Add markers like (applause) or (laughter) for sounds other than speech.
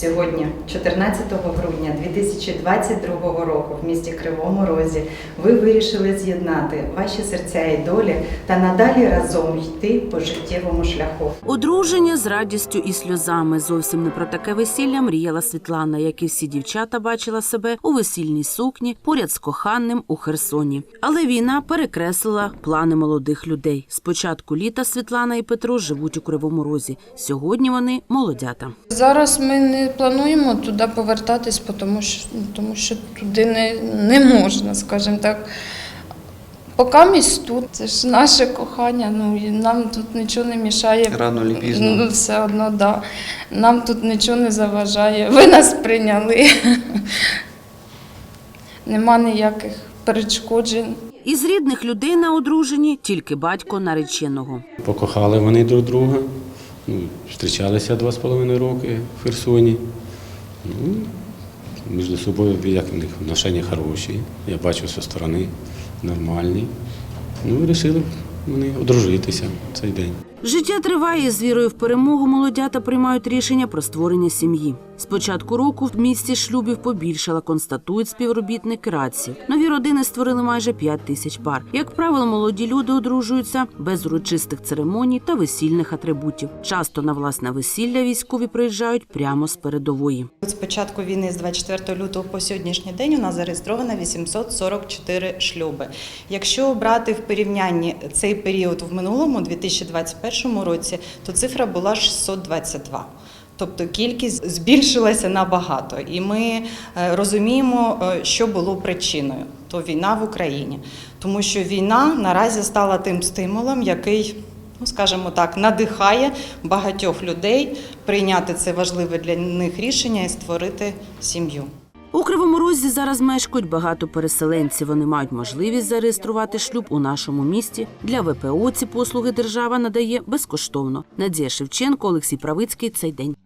Сьогодні, 14 грудня 2022 року, в місті Кривому Розі, ви вирішили з'єднати ваші серця і долі та надалі разом йти по життєвому шляху. Одруження з радістю і сльозами. Зовсім не про таке весілля мріяла Світлана, як і всі дівчата бачила себе у весільній сукні поряд з коханим у Херсоні. Але війна перекреслила плани молодих людей. З початку літа Світлана і Петро живуть у Кривому Розі. Сьогодні вони молодята. Зараз ми не плануємо туди повертатись, тому що, тому що туди не, не можна, скажімо так. Поки місць тут, це ж наше кохання, ну і нам тут нічого не мішає. Рано чи пізно. Ну, все одно, да. Нам тут нічого не заважає. Ви нас прийняли. (laughs) Нема ніяких перешкоджень. Із рідних людей на одруженні тільки батько нареченого. Покохали вони друг друга. Ну, зустрічалися два з половиною роки в Херсоні. Ну, між собою як в них отношення хороші. Я бачу зі сторони нормальні. Ну вирішили вони одружитися в цей день. Життя триває з вірою в перемогу. Молодята приймають рішення про створення сім'ї. З початку року в місті шлюбів побільшала, констатують співробітники раці. Нові родини створили майже 5 тисяч пар. Як правило, молоді люди одружуються без урочистих церемоній та весільних атрибутів. Часто на власне весілля військові приїжджають прямо з передової. З початку війни з 24 лютого по сьогоднішній день у нас зареєстровано 844 шлюби. Якщо брати в порівнянні цей період в минулому, 2021 році, то цифра була 622. Тобто кількість збільшилася набагато, і ми е, розуміємо, е, що було причиною то війна в Україні, тому що війна наразі стала тим стимулом, який, ну скажімо так, надихає багатьох людей прийняти це важливе для них рішення і створити сім'ю. У Кривому Розі зараз мешкають багато переселенців. Вони мають можливість зареєструвати шлюб у нашому місті. Для ВПО ці послуги держава надає безкоштовно. Надія Шевченко, Олексій Правицький. Цей день.